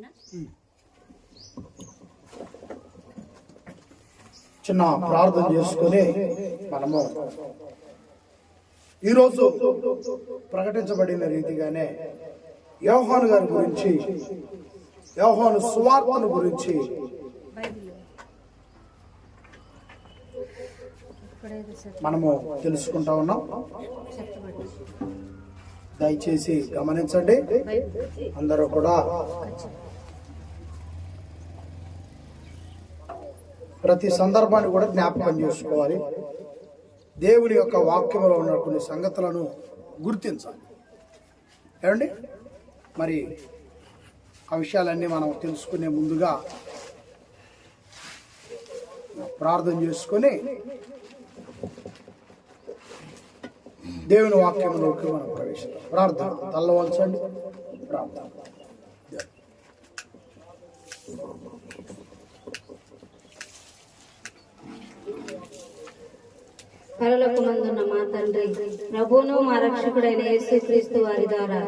ఓకేనా? చిన్న ప్రార్థన చేసుకొని మనము ఈరోజు ప్రకటించబడిన రీతిగానే యోహాను గారి గురించి యోహాను సువార్తను గురించి మనము తెలుసుకుంటా ఉన్నాం. దయచేసి గమనించండి. అందరూ కూడా ప్రతి సందర్భాన్ని కూడా జ్ఞాపకం చేసుకోవాలి. దేవుని యొక్క వాక్యంలో ఉన్న కొన్ని సంగతులను గుర్తించాలి. ఏమండి? మరి ఆ విషయాలన్నీ మనం తెలుసుకునే ముందుగా ప్రార్థన చేసుకొని దేవుని వాక్యంలోకి మనం ప్రవేశిద్దాం. ప్రార్థన. తల్లవలసండి ప్రార్థన. పరలోకమందున్న మా తండ్రి. ప్రభువును మా రక్షకుడైన యేసుక్రీస్తు వారి ద్వారా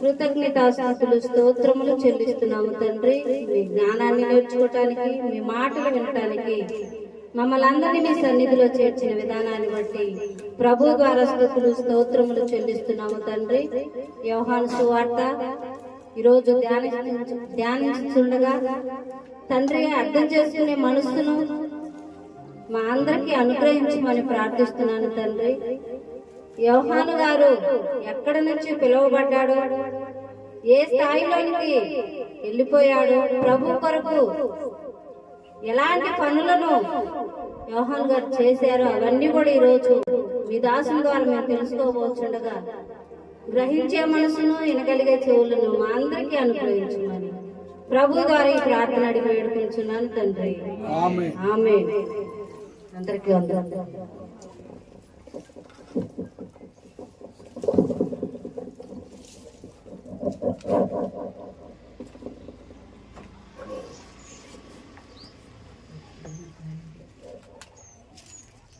కృతజ్ఞతాశాసులు స్తోత్రములు చెల్లిస్తున్నాము తండ్రి. మీ జ్ఞానాన్ని నేర్చుకోవటానికి మీ మాటలు వినటానికి మమ్మల్ని అందరినీ మీ సన్నిధిలో చేర్చిన విధానాన్ని బట్టి ప్రభు ద్వారా స్థుతులు స్తోత్రములు చెల్లిస్తున్నాము తండ్రి. వ్యవహాను సువార్త ఈరోజు ధ్యాని ధ్యానించుండగా తండ్రి అర్థం చేసుకునే మనస్సును మా అందరికి అనుగ్రహించమని ప్రార్థిస్తున్నాను తండ్రి. యోహాను గారు ఎక్కడ నుంచి పిలువబడ్డాడో ఏ స్థాయిలోనికి వెళ్ళిపోయాడో ప్రభు కొరకు ఎలాంటి పనులను యోహాన్ గారు చేశారో అవన్నీ కూడా ఈరోజు మీ దాసుల ద్వారా మేము తెలుసుకోబోతుండగా గ్రహించే మనసును వినగలిగే చెవులను మా అందరికీ అనుగ్రహించమని ప్రభు ద్వారా ఈ ప్రార్థన అడిగి వేడుకుంటున్నాను తండ్రి. ఆమె అందరికీ అందరూ.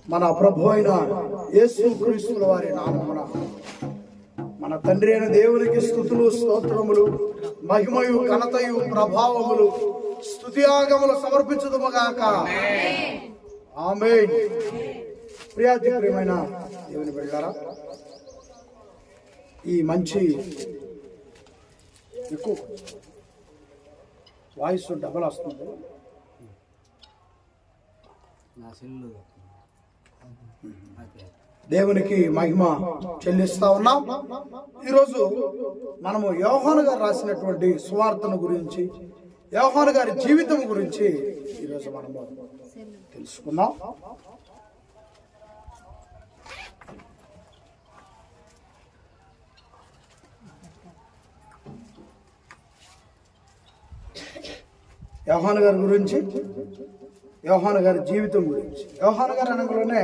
మన ప్రభు అయిన యేసు క్రీస్తుల వారి నామమున మన తండ్రి అయిన దేవునికి స్థుతులు స్తోత్రములు మహిమయు ఘనతయు ప్రభావములు స్తుతియాగములు సమర్పించుదుమగాక ఆమె ప్రియాతి ప్రియమైన దేవుని బిడ్డారా ఈ మంచి ఎక్కువ వాయిస్ డబల్ వస్తుంది. దేవునికి మహిమ చెల్లిస్తా ఉన్నాం. ఈరోజు మనము యోహాను గారు రాసినటువంటి సువార్తను గురించి యోహాను గారి జీవితం గురించి ఈరోజు మనము తీసుకుందాం. యోహాను గారి గురించి యోహాను గారి జీవితం గురించి. యోహాను గారు అనగానే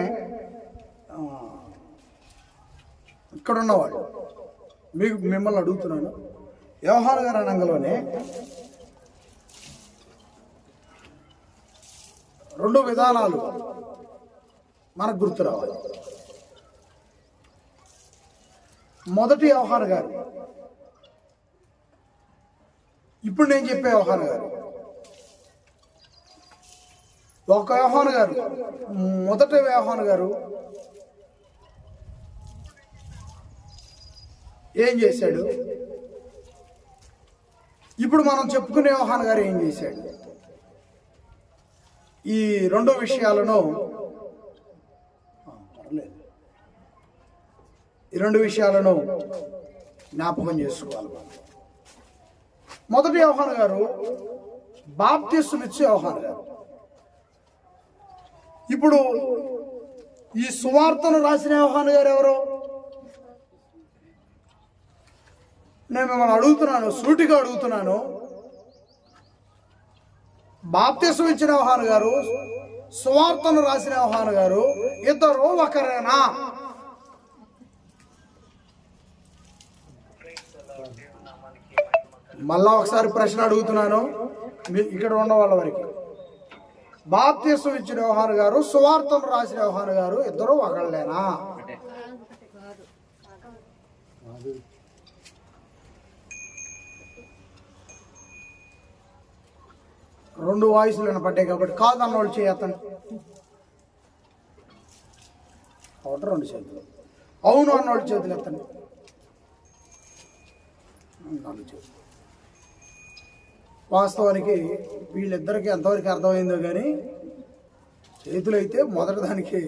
ఇక్కడ ఉన్నవాడు మీకు మిమ్మల్ని అడుగుతున్నాను. వ్యవహార గారి రంగంలోనే రెండు విధానాలు మనకు గుర్తు రావాలి. మొదటి వ్యవహార గారు. ఇప్పుడు నేను చెప్పే వ్యవహార గారు. ఒక వ్యవహార్ గారు మొదటి వ్యవహార్ గారు ఏం చేశాడు? ఇప్పుడు మనం చెప్పుకునే వ్యవహార్ గారు ఏం చేశాడు? ఈ రెండు విషయాలను ఈ రెండు విషయాలను జ్ఞాపకం చేసుకోవాలి. మొదటి యోహాన్ గారు బాప్తిస్తునిచ్చే యోహాన్ గారు. ఇప్పుడు ఈ సువార్తను రాసిన యోహాన్ గారు ఎవరు? నేను మిమ్మల్ని అడుగుతున్నాను సూటిగా అడుగుతున్నాను. బాప్తిసం ఇచ్చిన వ్యవహాన్ గారు సువార్తను రాసిన వ్యవహాన్ గారు ఇద్దరు ఒకరేనా? మళ్ళా ఒకసారి ప్రశ్న అడుగుతున్నాను. ఇక్కడ ఉన్న వాళ్ళ వరకు. బాప్తిసం ఇచ్చిన వ్యవహాన్ గారు సువార్తను రాసిన వ్యవహాన్ గారు ఇద్దరు ఒకళ్ళేనా? రెండు వాయిస్లు వినపడ్డాయి కాబట్టి కాదు అన్నోళ్ళు చేయతండి ఒకటి రెండు చేతులు. అవును అన్న వాళ్ళు చేతులు ఎత్తండి. నాలుగు చేతులు. వాస్తవానికి వీళ్ళిద్దరికీ ఎంతవరకు అర్థమైందో కానీ చేతులైతే మొదట దానికి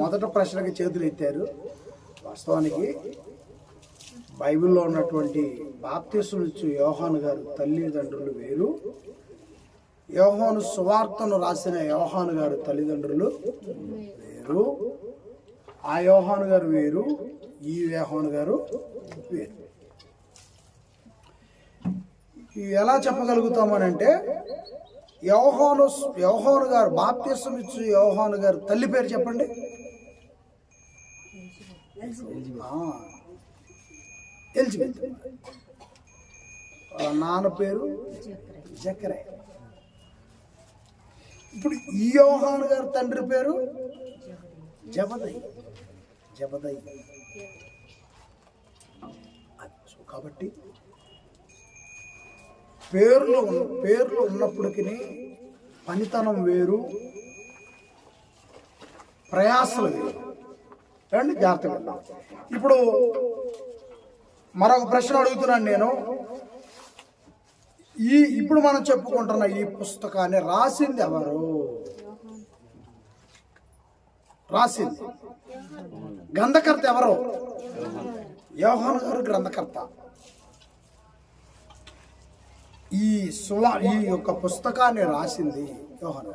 మొదట ప్రశ్నకి చేతులు ఎత్తారు. వాస్తవానికి బైబిల్లో ఉన్నటువంటి బాప్తిస్మిచ్చు యోహాన్ గారు తల్లిదండ్రులు వేరు. యోహాను సువార్తను రాసిన యోహాను గారు తల్లిదండ్రులు వేరు. ఆ యోహాను గారు వేరు ఈ యోహాను గారు వేరు. ఇవి ఎలా చెప్పగలుగుతామనంటే యోహాను యోహాను గారు బాప్తిసం ఇచ్చు యోహాను గారు తల్లి పేరు చెప్పండి. ఎలిజబెత్. నాన్న పేరు జకరే ఇప్పుడు ఈ యోహాను గారి తండ్రి పేరు? జబదై జబదయ్. కాబట్టి పేర్లు పేర్లు ఉన్నప్పటికీ పనితనం వేరు ప్రయాసలు వేరు. రండి జాగ్రత్తగా ఇప్పుడు మరొక ప్రశ్న అడుగుతున్నాను నేను. ఈ ఇప్పుడు మనం చెప్పుకుంటున్న ఈ పుస్తకాన్ని రాసింది ఎవరు? రాసింది. గ్రంథకర్త ఎవరు? యోహన్ గారు గ్రంథకర్త. ఈ సువా ఈ యొక్క పుస్తకాన్ని రాసింది యోహన్.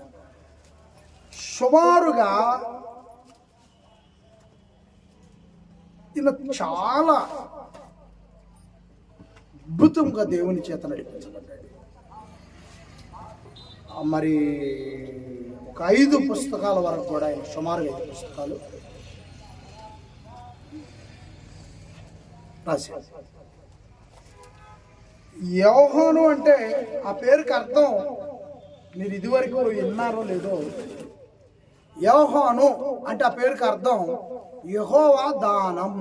సుమారుగా ఈయన చాలా అద్భుతంగా దేవుని చేత నడిపించబడ్డాడు మరి ఒక ఐదు పుస్తకాల వరకు కూడా ఆయన సుమారు ఐదు పుస్తకాలు రాశాడు అంటే ఆ పేరుకి అర్థం మీరు ఇదివరకు విన్నారో లేదో యోహోను అంటే ఆ పేరుకి అర్థం యహోవా దానం.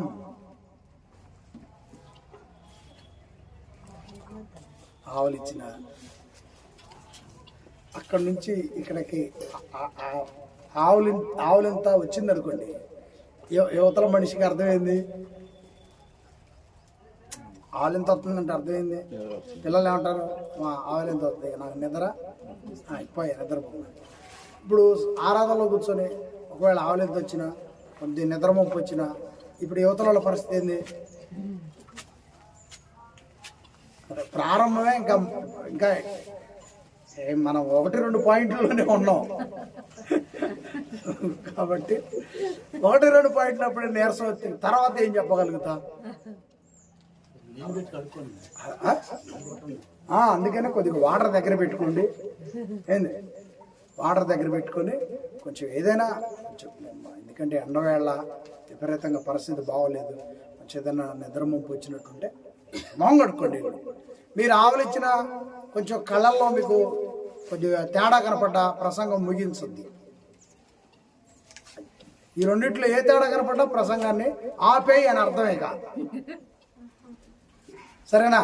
ఆవులిచ్చిన అక్కడి నుంచి ఇక్కడికి ఆవులి ఆవులింత వచ్చింది అనుకోండి యువతల మనిషికి అర్థమైంది. ఆవులింత వస్తుందంటే అర్థమైంది. పిల్లలు ఏమంటారు? మా ఆవులింత వస్తుంది నాకు నిద్ర ఎక్కువ అయిపోయా నిద్రపోయినా ఇప్పుడు ఆరాధనలో కూర్చొని ఒకవేళ ఆవులింత వచ్చినా కొద్ది నిద్రమొప్పు వచ్చినా ఇప్పుడు యువతల పరిస్థితి ఏంది? ప్రారంభమే ఇంకా ఇంకా ఏం మనం ఒకటి రెండు పాయింట్లలోనే ఉన్నాం. కాబట్టి ఒకటి రెండు పాయింట్లు అప్పుడే నీరసం వచ్చింది. తర్వాత ఏం చెప్పగలుగుతా? అందుకనే కొద్దిగా వాటర్ దగ్గర పెట్టుకోండి. ఏంది? వాటర్ దగ్గర పెట్టుకొని కొంచెం ఏదైనా కొంచెం ఎందుకంటే ఎండవేళ విపరీతంగా పరిస్థితి బాగోలేదు. కొంచెం ఏదైనా నిద్ర ముంపు వచ్చినట్టుంటే మొహం కడుక్కోండి మీరు ఆవలిచ్చిన కొంచెం కళ్ళల్లో మీకు కొద్దిగా తేడా కనపడ్డ ప్రసంగం ముగించుద్ది ఈ రెండిట్లో ఏ తేడా కనపడ్డా ప్రసంగాన్ని ఆపేయి అని అర్థమే కాదు. సరేనా?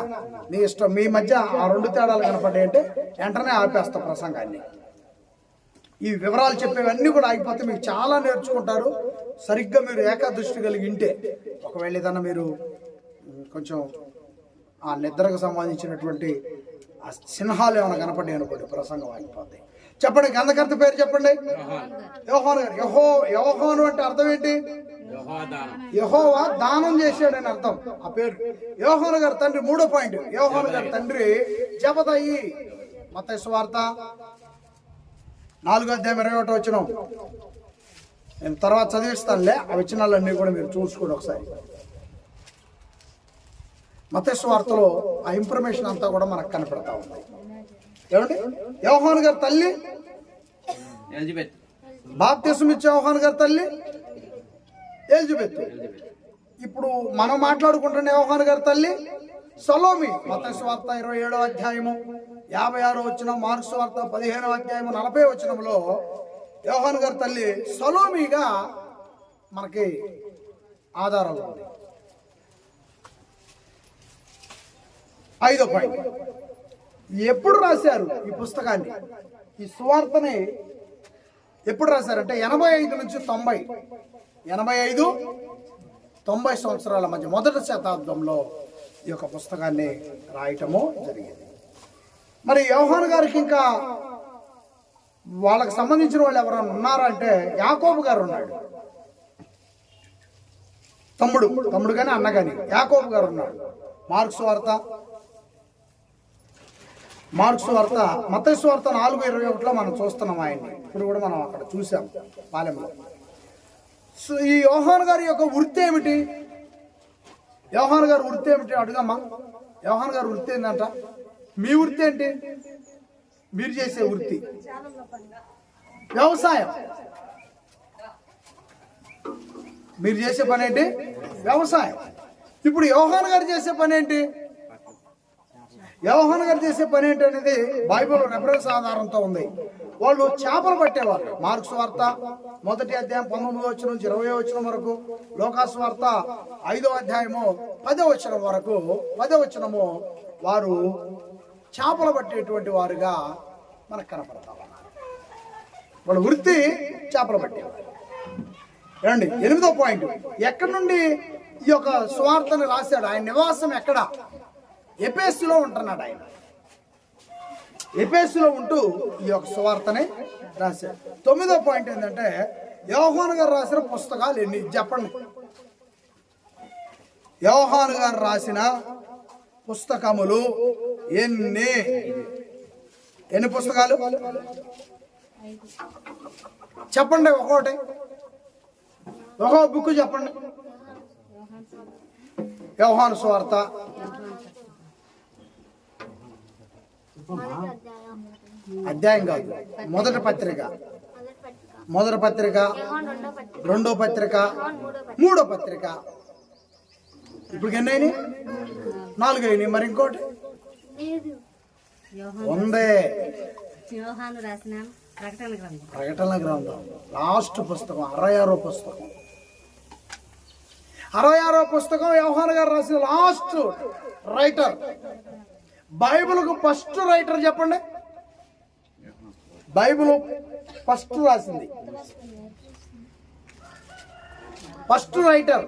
మీ ఇష్టం మీ మధ్య ఆ రెండు తేడాలు కనపడ్డాయంటే వెంటనే ఆపేస్తా ప్రసంగాన్ని. ఈ వివరాలు చెప్పేవన్నీ కూడా ఆగిపోతే మీకు చాలా నేర్చుకుంటారు. సరిగ్గా మీరు ఏకాదృష్టి కలిగి ఉంటే ఒకవేళ ఏదన్నా మీరు కొంచెం ఆ నిద్రకు సంబంధించినటువంటి ఆ సింహాలు ఏమైనా కనపడి అనుకోండి ప్రసంగం ఆగిపోతాయి చెప్పండి గంధకర్త పేరు చెప్పండి? యోహాను గారు. యహో యోహోను అంటే అర్థం ఏంటి? యహోవా దానం చేశాడని అర్థం. ఆ పేరు. యోహాను గారి తండ్రి మూడో పాయింట్. యోహాను గారి తండ్రి జపదయ్యి మత స్వార్థ నాలుగో అధ్యాయం ఇరవై ఒకటి వచ్చినాం నేను తర్వాత చదివిస్తానులే ఆ వచనాలన్నీ కూడా మీరు చూసుకోండి ఒకసారి. మత స్వార్థలో ఆ ఇన్ఫర్మేషన్ అంతా కూడా మనకు కనపడతా ఉంది. ఏమండి? యోహాను గారి తల్లి? ఎలిజబెత్. బాప్తిసం ఇచ్చే యోహాను గారి తల్లి? ఎలిజబెత్. ఇప్పుడు మనం మాట్లాడుకుంటున్న యోహాను గారి తల్లి? సొలోమి. మత స్వార్త ఇరవై ఏడో అధ్యాయము యాభై ఆరో వచ్చిన మార్క్స్ వార్త పదిహేనో అధ్యాయము నలభై వచ్చినంలో యోహాను గారి తల్లి సొలోమిగా మనకి ఆధారాలు ఉంది ఐదో పాయింట్. ఎప్పుడు రాశారు ఈ పుస్తకాన్ని? ఈ సువార్తని ఎప్పుడు రాశారంటే ఎనభై ఐదు నుంచి తొంభై. ఎనభై ఐదు తొంభై సంవత్సరాల మధ్య మొదటి శతాబ్దంలో ఈ యొక్క పుస్తకాన్ని రాయటము జరిగింది. మరి యోహాన్ గారికి ఇంకా వాళ్ళకి సంబంధించిన వాళ్ళు ఎవరైనా ఉన్నారంటే యాకోబు గారు ఉన్నాడు. తమ్ముడు తమ్ముడు కానీ అన్న కానీ యాకోబు గారు ఉన్నాడు. మార్క్స్ వార్త మార్క్స్ వార్త మతైస్ వార్త నాలుగు ఇరవై ఒకటిలో మనం చూస్తున్నాం ఆయన్ని. ఇప్పుడు కూడా మనం అక్కడ చూసాం పాలెంలో సో ఈ యోహాన్ గారి యొక్క వృత్తి ఏమిటి? యోహాన్ గారి వృత్తి ఏమిటి? అడుగమ్మా యోహాన్ గారి వృత్తి ఏంటంట మీ వృత్తి ఏంటి? మీరు చేసే వృత్తి. వ్యవసాయం. మీరు చేసే పని ఏంటి వ్యవసాయం. ఇప్పుడు యోహాన్ గారు చేసే పని ఏంటి యోహాన్ గారు చేసే పని ఏంటనేది అనేది బైబిల్ రెఫరెన్స్ ఆధారంతో ఉంది. వాళ్ళు చేపలు పట్టేవారు మార్క్స్ వార్త మొదటి అధ్యాయం పంతొమ్మిదో వచ్చిన నుంచి ఇరవై వచ్చిన వరకు లోకాస్ వార్త ఐదో అధ్యాయము పదో వచ్చిన వరకు పదో వచ్చినము వారు చేపలు పట్టేటువంటి వారుగా మనకు కనపడతా ఉన్నారు. వాళ్ళ వృత్తి చేపలు పట్టేవారు. రండి ఎనిమిదో పాయింట్. ఎక్కడి నుండి ఈ యొక్క స్వార్థను రాశాడు? ఆయన నివాసం ఎక్కడ? ఎపేస్లో ఉంటున్నాడు ఆయన. ఎపేస్లో ఉంటూ ఈ యొక్క సువార్తని రాశారు తొమ్మిదో పాయింట్ ఏంటంటే యోహాన్ గారు రాసిన పుస్తకాలు ఎన్ని? చెప్పండి. యోహాన్ గారు రాసిన పుస్తకములు ఎన్ని? ఎన్ని పుస్తకాలు? చెప్పండి ఒక్కోటి ఒక్కో బుక్ చెప్పండి. వ్యవహాను స్వార్త. అధ్యాయం కాదు. మొదటి పత్రిక. మొదటి పత్రిక. రెండో పత్రిక. మూడో పత్రిక. ఇప్పుడు ఎన్ని అయినాయి? నాలుగు అయినాయి. మరి ఇంకోటి? ఉందే యోహాను రాసిన ప్రకటన గ్రంథం. ప్రకటన గ్రంథం. లాస్ట్ పుస్తకం అరవై ఆరో పుస్తకం. అరవై ఆరో పుస్తకం వ్యవహాన్ గారు రాసిన లాస్ట్ రైటర్. బైబిల్కు ఫస్ట్ రైటర్ చెప్పండి. బైబిల్ ఫస్ట్ రాసింది. ఫస్ట్ రైటర్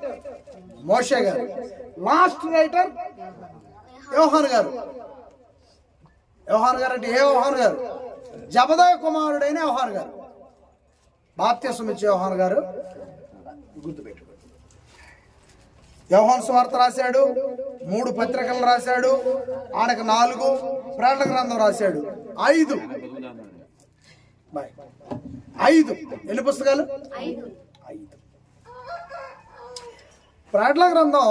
మోషే గారు. లాస్ట్ రైటర్ యోహాన్ గారు. యోహాన్ గారు అంటే ఏ యోహాన్ గారు? జబదయ కుమారుడైన యోహాన్ గారు. బాప్త్యసం ఇచ్చే యోహాన్ గారు. గుర్తుపెట్టి యోహాన్ స్వార్త రాశాడు మూడు పత్రికలు రాశాడు ఆడకు నాలుగు ప్రేరణ గ్రంథం రాశాడు. ఐదు. ఐదు. ఎన్ని పుస్తకాలు? ఐదు. గ్రంథం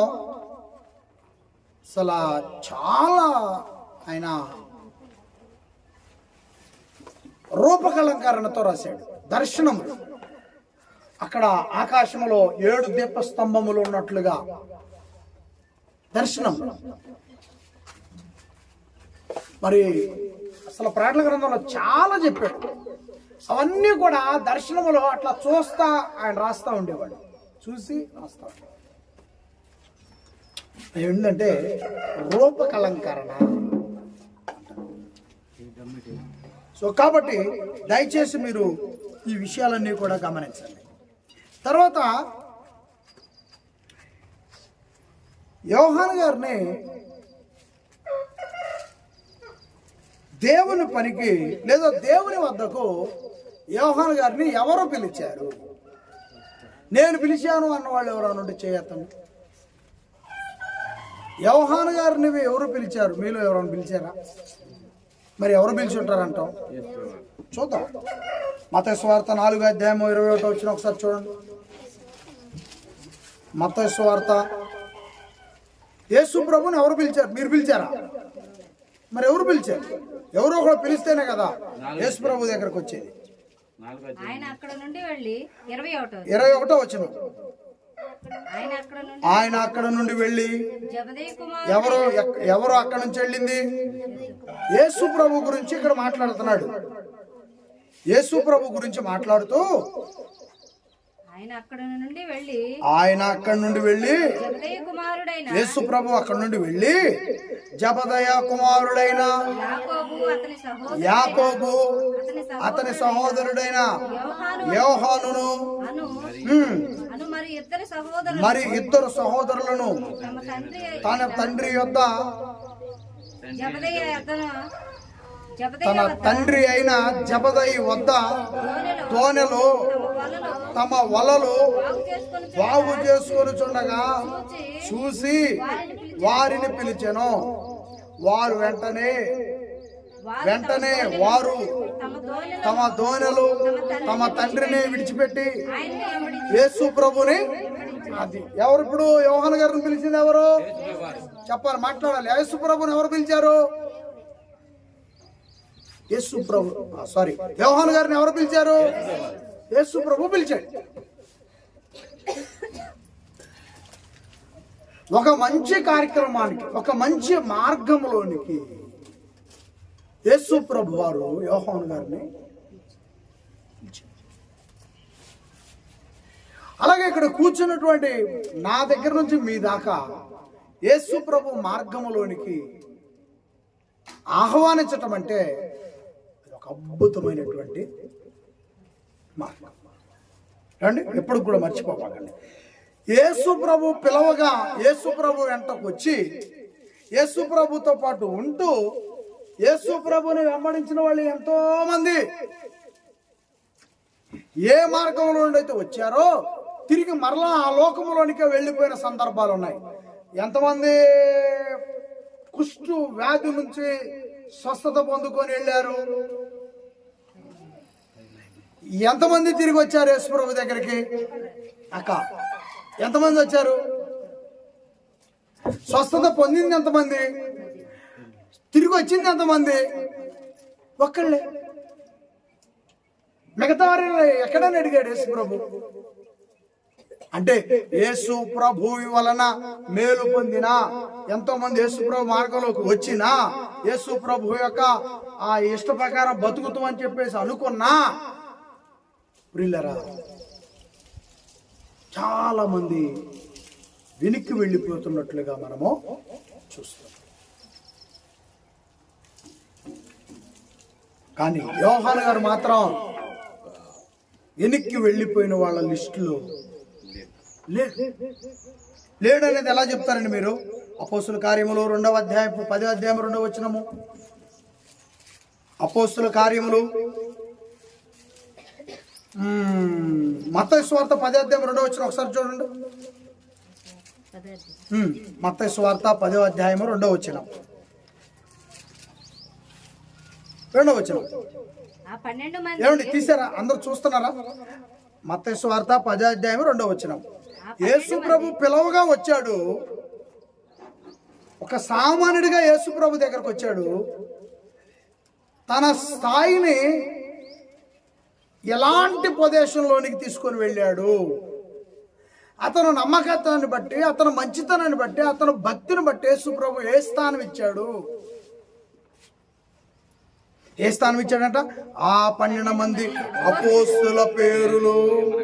అసలు చాలా ఆయన రూపకలంకరణతో రాశాడు. దర్శనం అక్కడ ఆకాశంలో ఏడు దీప స్తంభములు ఉన్నట్లుగా. దర్శనం. మరి అసలు ప్రాణల గ్రంథంలో చాలా చెప్పాడు. అవన్నీ కూడా దర్శనములో అట్లా చూస్తా ఆయన రాస్తా ఉండేవాడు. చూసి రాస్తా ఏంటంటే రూపకలంకరణ. సో కాబట్టి దయచేసి మీరు ఈ విషయాలన్నీ కూడా గమనించండి. తర్వాత యోహాన్ గారిని దేవుని పనికి లేదా దేవుని వద్దకు యోహాన్ గారిని ఎవరు పిలిచారు? నేను పిలిచాను అన్న వాళ్ళు ఎవరైనా ఉంటే చేయొద్దండి యోహాన్ గారిని ఎవరు పిలిచారు? మీలో ఎవరైనా పిలిచారా? మరి ఎవరు పిలిచి ఉంటారంటాం చూద్దాం. మత స్వార్థ నాలుగు అధ్యాయం ఇరవై ఒకటి వచ్చిన ఒకసారి చూడండి. మత స్వార్థ యేసు ప్రభుని ఎవరు పిలిచారు? మీరు పిలిచారా? మరి ఎవరు పిలిచారు? ఎవరో ఒకరు పిలిస్తేనే కదా యేసు ప్రభు దగ్గరకు వచ్చేది. నాలుగు ఆయన అక్కడ నుండి వెళ్ళి ఇరవై ఒకటో వచ్చిన ఆయన అక్కడ నుండి ఆయన అక్కడ నుండి వెళ్ళి ఎవరు ఎక్- ఎవరు అక్కడ నుంచి వెళ్ళింది? యేసు ప్రభు గురించి ఇక్కడ మాట్లాడుతున్నాడు. యేసు ప్రభు గురించి మాట్లాడుతూ ఆయన అక్కడ నుండి వెళ్ళి ఆయన అక్కడి నుండి వెళ్ళి జబదయ్య కుమారుడైన యేసు ప్రభు అక్కడి నుండి వెళ్ళి జబదయ కుమారుడైన యాకోబు అతని సహోదరుడైన యోహాను యోహానును మరి ఇద్దరు సహోదరులను తన తండ్రి యొద్ద అతను తన తండ్రి అయిన జబదయి వద్ద తోనెలో తమ వలలు బాగు చేసుకొని చుండగా చూసి వారిని పిలిచెను. వారు వెంటనే వెంటనే వారు తమ తమ దోనెలు తమ తండ్రిని విడిచిపెట్టి యేసు ప్రభుని అది. ఎవరు ఇప్పుడు యోహన్ గారిని పిలిచింది ఎవరు? చెప్పాలి మాట్లాడాలి. యేసు ప్రభుని ఎవరు పిలిచారు? యేసు ప్రభు సారీ యోహన్ గారిని ఎవరు పిలిచారు? యేసు ప్రభు పిలిచాడు. ఒక మంచి కార్యక్రమానికి ఒక మంచి మార్గంలోనికి యేసు ప్రభు వారు యోహోన్ గారిని అలాగే ఇక్కడ కూర్చున్నటువంటి నా దగ్గర నుంచి మీ దాకా యేసు ప్రభు మార్గంలోనికి ఆహ్వానించటం అంటే ఒక అద్భుతమైనటువంటి రండి ఎప్పుడు కూడా మర్చిపోకండి యేసు ప్రభు పిలవగా యేసు ప్రభు వెంటకు వచ్చి యేసు ప్రభుతో పాటు ఉంటూ యేసు ప్రభుని వెంబడించిన వాళ్ళు ఎంతో మంది ఏ మార్గంలో నుండి అయితే వచ్చారో తిరిగి మరలా ఆ లోకంలోనికే వెళ్ళిపోయిన సందర్భాలు ఉన్నాయి. ఎంతమంది కుష్టు వ్యాధి నుంచి స్వస్థత పొందుకొని వెళ్ళారు? ఎంతమంది తిరిగి వచ్చారు యేసుప్రభు దగ్గరికి? అక్క. ఎంతమంది వచ్చారు? స్వస్థత పొందింది ఎంతమంది? తిరిగి వచ్చింది ఎంతమంది? ఒక్కళ్ళే. మిగతా వారిని ఎక్కడని అడిగాడు యేసు ప్రభు? అంటే యేసు ప్రభు వలన మేలు పొందిన? ఎంతో మంది యేసు ప్రభు మార్గంలోకి వచ్చినా? యేసు ప్రభు యొక్క ఆ ఇష్ట ప్రకారం బతుకుతామని చెప్పేసి అనుకున్నా? ప్రిల్లరా. చాలా మంది వెనక్కి వెళ్ళిపోతున్నట్లుగా మనము చూస్తాం కానీ యోహాన్ గారు మాత్రం వెనక్కి వెళ్ళిపోయిన వాళ్ళ లిస్టులో లేడు లేడు అనేది ఎలా చెప్తారండి మీరు? అపోస్తుల కార్యములు రెండవ అధ్యాయం పదో అధ్యాయం రెండవ వచ్చినము అపోస్తుల కార్యములు మత స్వార్థ పదో అధ్యాయం రెండవ వచ్చిన ఒకసారి చూడండి. మత స్వార్థ పదో అధ్యాయము రెండవ వచ్చిన. రెండవ వచ్చిన. ఏమండి తీసారా? అందరు చూస్తున్నారా? మత్తయి వార్త పదో అధ్యాయం రెండో వచ్చిన. యేసు ప్రభు పిలవగా వచ్చాడు. ఒక సామాన్యుడిగా యేసు ప్రభు దగ్గరకు వచ్చాడు. తన స్థాయిని ఎలాంటి ప్రదేశంలోనికి తీసుకొని వెళ్ళాడు? అతను నమ్మకత్వాన్ని బట్టి అతను మంచితనాన్ని బట్టి అతను భక్తిని బట్టి యేసుప్రభు ఏ స్థానం ఇచ్చాడు? ఏ స్థానం ఇచ్చాడంట? ఆ పన్నెండు మంది అపోస్తుల పేరులు.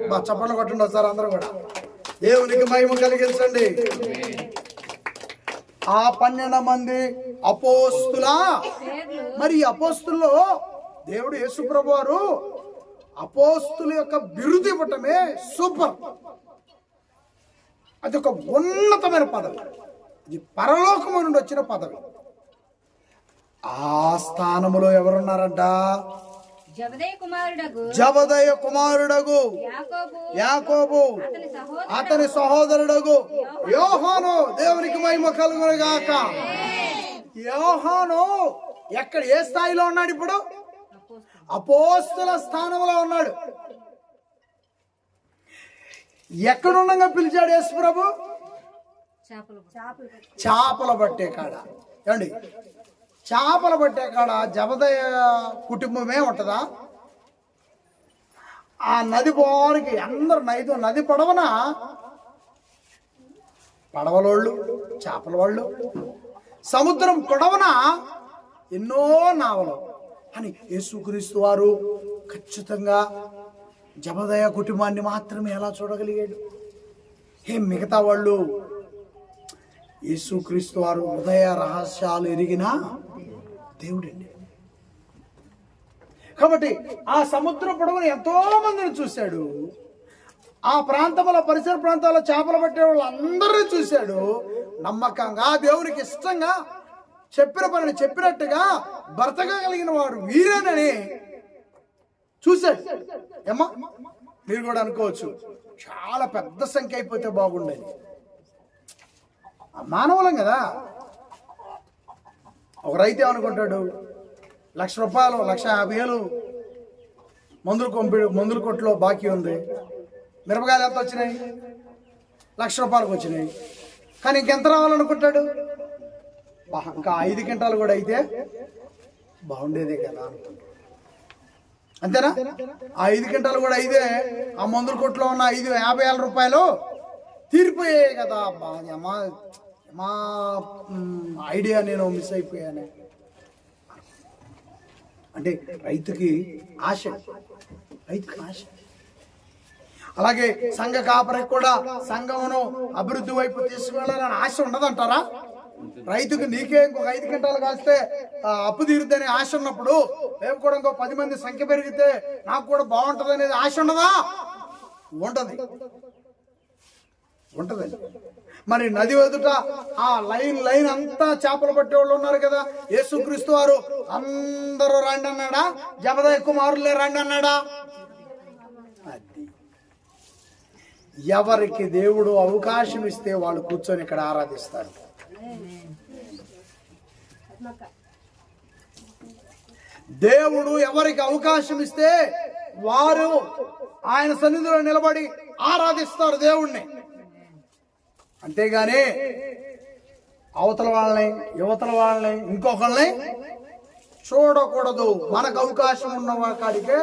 బా చప్పట్లు కొట్టండి సార్ అందరూ కూడా. దేవునికి మహిమ కలిగించండి. ఆ పన్నెండు మంది అపోస్తుల? మరి అపోస్తుల్లో దేవుడు యేసుప్రభు వారు అపోస్తుల యొక్క బిరుదు ఇవ్వటమే సూపర్. అది ఒక ఉన్నతమైన పదవి. ఇది పరలోకము నుండి వచ్చిన పదవి. ఆ స్థానములో ఎవరున్నారంట? జబదయ కుమారుడగు. యాకోబు. అతని సహోదరు అతని సహోదరుడగు. యోహాను దేవునికి మహిమ కలుగును గాక యోహాను ఎక్కడ ఏ స్థాయిలో ఉన్నాడు ఇప్పుడు? అపోస్తుల స్థానంలో ఉన్నాడు. ఎక్కడుండగా పిలిచాడు యేసు ప్రభు? చేపలు పట్టే. కాడ. ఏమండి? చేపల పట్టే కాడ జబదయ కుటుంబమే ఉంటుందా? ఆ నది బోరికి అందరు నైదు నది పడవన? పడవలోళ్ళు చేపల వాళ్ళు. సముద్రం పొడవన? ఎన్నో నావలు. అని యేసుక్రీస్తు వారు ఖచ్చితంగా జబదయ కుటుంబాన్ని మాత్రమే ఎలా చూడగలిగాడు? ఏ మిగతా వాళ్ళు యేసుక్రీస్తు వారు హృదయ రహస్యాలు ఎరిగిన దేవుడండి. కాబట్టి ఆ సముద్ర పొడవును ఎంతో మందిని చూశాడు. ఆ ప్రాంతంలో పరిసర ప్రాంతాల్లో చేపలు పట్టే వాళ్ళందరినీ చూశాడు. నమ్మకంగా దేవునికి ఇష్టంగా చెప్పిన పనిని చెప్పినట్టుగా భర్తగా కలిగిన వాడు వీరేనని చూశాడు. ఏమ్మా? మీరు కూడా అనుకోవచ్చు. చాలా పెద్ద సంఖ్య అయిపోతే బాగుండేది. మానవులం కదా. ఒక రైతు ఏమనుకుంటాడు? లక్ష రూపాయలు లక్ష యాభై వేలు మందులు కొంపిడు మందుల కొట్లో బాకీ ఉంది. మిరపకాయలు ఎంత వచ్చినాయి? లక్ష రూపాయలకు వచ్చినాయి. కానీ ఇంకెంత రావాలనుకుంటాడు? ఇంకా ఐదు క్వింటాలు కూడా అయితే బాగుండేదే కదా అంతేనా? ఆ ఐదు క్వింటాలు కూడా అయితే ఆ మందుల కొట్లో ఉన్న ఐదు యాభై వేల రూపాయలు తీరిపోయాయి కదా అబ్బా, మా మా ఐడియా నేను మిస్ అయిపోయాను. అంటే రైతుకి ఆశ. రైతుకి ఆశ. అలాగే సంఘ కాపరికి కూడా సంఘమును అభివృద్ధి వైపు తీసుకువెళ్ళాలని ఆశ ఉండదంటారా రైతుకి నీకే ఇంకొక ఐదు గంటలు కాస్తే అప్పు తీరుద్దని ఆశ ఉన్నప్పుడు మేము కూడా ఇంకో పది మంది సంఖ్య పెరిగితే నాకు కూడా బాగుంటది అనేది ఆశ ఉండదా ఉంటది. ఉంటదండి మరి నది వెదుట ఆ లైన్ లైన్ అంతా చేపలు పట్టే వాళ్ళు ఉన్నారు కదా. యేసుక్రీస్తు వారు అందరూ రండి అన్నాడా? జబదయ్య కుమారులే రండి అన్నాడా? అది. ఎవరికి దేవుడు అవకాశం ఇస్తే వాళ్ళు కూర్చొని ఇక్కడ ఆరాధిస్తారు. దేవుడు ఎవరికి అవకాశం ఇస్తే వారు ఆయన సన్నిధిలో నిలబడి ఆరాధిస్తారు దేవుణ్ణి. అంతేగాని అవతల వాళ్ళని యువతల వాళ్ళని ఇంకొకళ్ళని చూడకూడదు. మనకు అవకాశం ఉన్న కాడికే